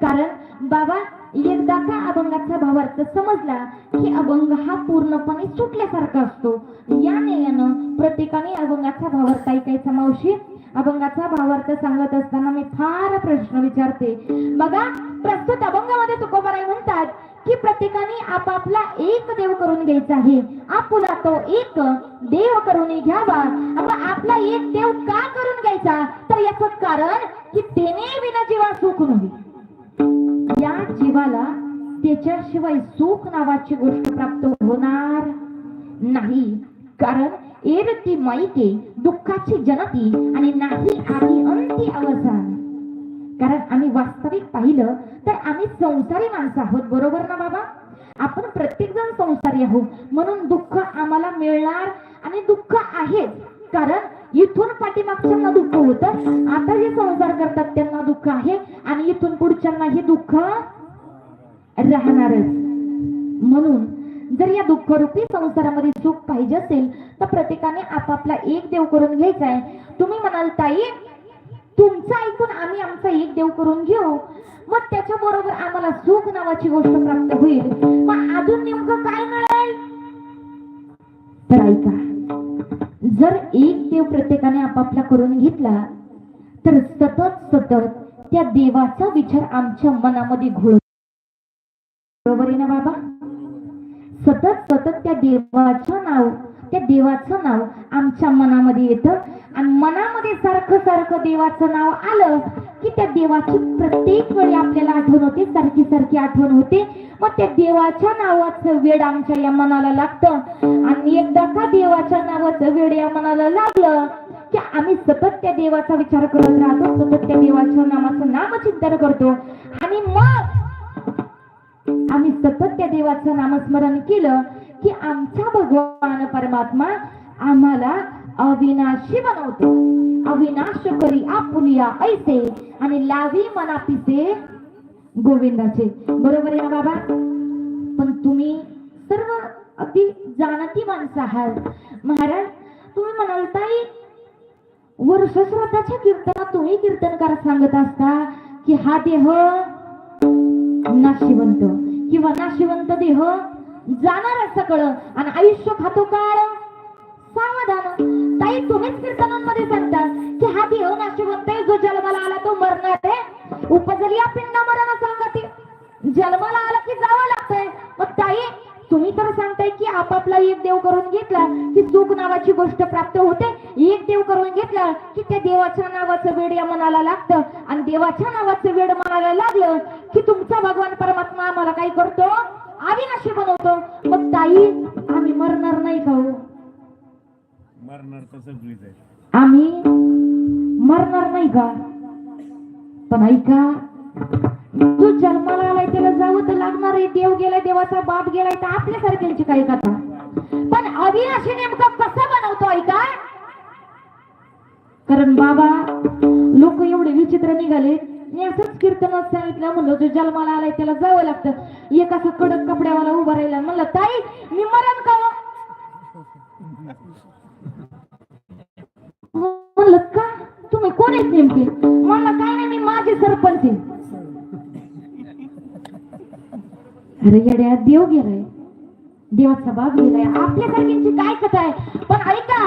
कारण बाबा एकदा का अभंगाचा भावार्थ समजला की अभंग हा पूर्णपणे सुटल्यासारखा असतो. या यानं प्रत्येकाने अभंगाचा भावार्थ ऐकायचा. मावशी अभंगाचा भावार्थ सांगत असताना मी फार प्रश्न विचारते. बघा प्रस्तुत अभंगामध्ये तुकोबाराय म्हणतात की प्रत्येकाने आपापला एक देव करून घ्यायचा आहे. आपुला तो एक देव करून घ्यावा. आपण आपला एक देव का करून घ्यायचा? तर याचं कारण की तेने विना जीवा सुख नव्हे. जीवाला त्याच्याशिवाय सुख नावाची गोष्ट प्राप्त होणार नाही. कारण एरती माहिती दुःखाची जनती आणि नाही आम्ही अंती अवसान. कारण आम्ही वास्तविक पाहिलं तर आम्ही संसारी माणसं आहोत बरोबर ना बाबा? आपण प्रत्येक जण संसारी आहोत. म्हणून दुःख आम्हाला मिळणार आणि दुःख आहेच. कारण इथून पाठीमागच्यांना दुःख होतं. आता जे संसार करतात त्यांना दुःख आहे आणि इथून पुढच्यांना हे दुःख राहणारच. म्हणून जर या दुःखरूपी संसारामध्ये सुख पाहिजे असेल तर प्रत्येकाने आपापला एक देव करून घ्यायचा आहे. तुम्ही म्हणाल ताई तुमचं ऐकून आम्ही आमचा एक देव करून घेऊ. मग त्याच्या बरोबर आम्हाला सुख नावाची गोष्ट प्राप्त होईल. मग अजून नेमकं काय मिळेल? तर ऐका जर एक देव प्रत्येकाने आपापला करून घेतला तर सतत सतत त्या देवाचा विचार आमच्या मनामध्ये घोळ बरोबर आहे ना बाबा? सतत सतत त्या देवाचं नाव त्या देवाचं नाव आमच्या मनामध्ये येतं. आणि मनामध्ये सारखं सारखं देवाचं नाव आलं की त्या देवाची प्रत्येक वेळी आपल्याला आठवण होते सारखी सारखी आठवण होते. मग त्या देवाच्या नावाचं वेड आमच्या या मनाला लागतं. आणि एकदा का देवाच्या नावाचं वेड या मनाला लागलं की आम्ही सतत त्या देवाचा विचार करत राहतो सतत त्या देवाच्या नामाचं नामचिंतन करतो. आणि मग आम्ही सतत त्या देवाचं नामस्मरण केलं की आमचा भगवान परमात्मा आम्हाला अविनाशी बनवतो. अविनाश करी आपुलिया ऐसे आणि लावी मनापिसे गोविंदाचे. बरोबर आहे ना बाबा? पण तुम्ही सर्व अगदी जाणती माणसं आहात. महाराज तुम्ही म्हणाल ताई वर्षश्राद्धाच्या कीर्तनात तुम्ही कीर्तनकार सांगत असता की हा देह नाशिवंत. किंवा नाशिवंत देह जाणार सगळं आणि आयुष्य खातो काळ. सावधान. ताई तुम्हीच कीर्तनांमध्ये सांगता की हा देह नाशिवंत जो जन्माला आला तो मरणार आहे. उपजली पिंड मरण सांगते. जन्माला आला तुम्ही तर सांगताय की आपापला एक देव करून घेतला की सुख नावाची गोष्ट प्राप्त होते एक देव करून घेतला की त्या देवाच्या नावाचं वेड या मनाला लागतं. आणि देवाच्या नावाचं वेड मनाला लागलं की तुमचा भगवान परमात्मा आम्हाला काय करतो? अविनाशी बनवतो. मग ताई आम्ही मरणार नाही का हो? मरणार आम्ही मरणार नाही का? पण ऐका जो जन्माला आलाय त्याला जावं तर लागणार आहे. देव गेलाय देवाचा बाप गेलाय तर आपल्यासारख्यांची काही कथा. पण अविनाशी नेमकं कसं बनवतो ऐका कारण बाबा लोक एवढे विचित्र निघाले. मी असंच कीर्तनात सांगितलं म्हणलं जो जन्माला आलाय त्याला जावं लागतं. एक असं कडक कपड्यावाला उभा राहिला म्हणलं ताई मी मरण का हो? अरे येड्या देव गेलाय देवाचा बाप गेलाय आपल्यासारख्यांची काय कथा आहे? पण ऐका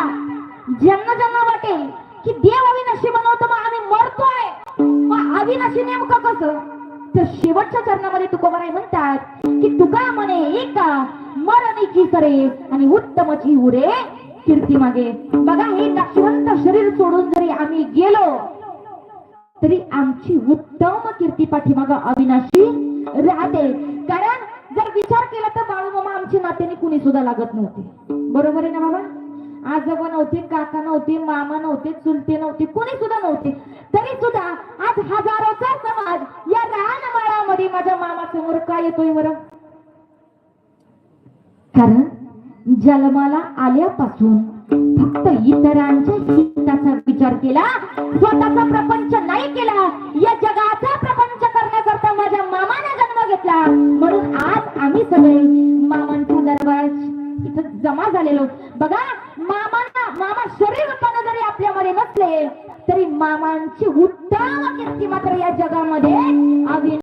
ज्यांना ज्यांना वाटेल की देव अविनाशी बनवतो मग आम्ही मरतोय मग अविनाशी नेमकं कसं? तर शेवटच्या चरणामध्ये तुकोबाराय म्हणतात की तुका म्हणे एका मरणीची करे आणि उत्तमची उरे कीर्ती मागे. बघा हे नाशिवंत शरीर सोडून जरी आम्ही गेलो तरी आमची उत्तम कीर्ती पाठीमाग अविनाशी राहते. कारण विचार केला तर बाळूमामा आमची नात्याने कुणी सुद्धा लागत नव्हते. बरोबर आहे ना बाबा आजोबा नव्हते काका नव्हते मामा नव्हते चुलते नव्हते कोणी सुद्धा नव्हते. तरी सुद्धा आज हजारोचा समाज या रानमाळामध्ये माझ्या मामासमोर काय येतोय बरं? कारण जन्माला आल्यापासून फक्त इतरांच्या हिताचा विचार केला स्वतःचा प्रपंच जमा झालेलो. बघा मामा मामा शरीर रूपानं जरी आपल्यामध्ये नसले तरी मामांची उत्तम कीर्ती मात्र या जगामध्ये अवि